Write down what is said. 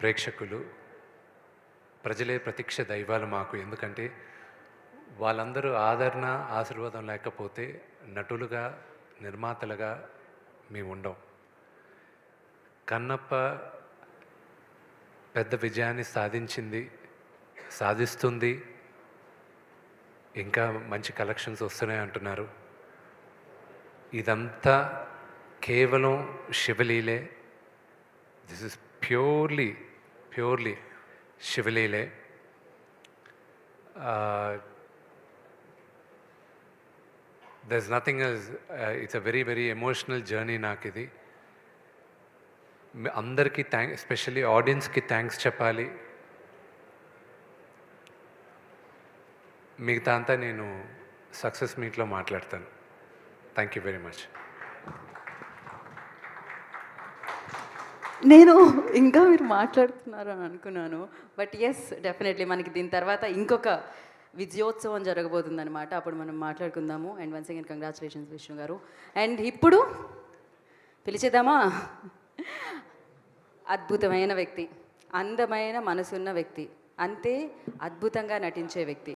ప్రేక్షకులు ప్రజలే ప్రత్యక్ష దైవాలు మాకు. ఎందుకంటే వాళ్ళందరూ ఆదరణ ఆశీర్వాదం లేకపోతే నటులుగా నిర్మాతలుగా మేము ఉండం. కన్నప్ప పెద్ద విజయాన్ని సాధించింది సాధిస్తుంది. ఇంకా మంచి కలెక్షన్స్ వస్తున్నాయి అంటున్నారు. ఇదంతా కేవలం శివలీలే. This is purely purely శివలీలే. Thus nothing it's a very very emotional journey నాకు ఇది అందరికీ థ్యాంక్ ఎస్పెషల్లీ ఆడియన్స్కి థ్యాంక్స్ చెప్పాలి. మిగతా అంతా నేను సక్సెస్ మీట్లో మాట్లాడతాను. థ్యాంక్ యూ వెరీ మచ్ నేను ఇంకా మీరు మాట్లాడుతున్నారు అని అనుకున్నాను. బట్ ఎస్ డెఫినెట్లీ మనకి దీని తర్వాత ఇంకొక విజయోత్సవం జరగబోతుంది అనమాట అప్పుడు మనం మాట్లాడుకుందాము. And once again congratulations Vishnu garu. And ఇప్పుడు పిలిచేద్దామా? అద్భుతమైన వ్యక్తి. అందమైన మనసున్న వ్యక్తి. అంతే అద్భుతంగా నటించే వ్యక్తి.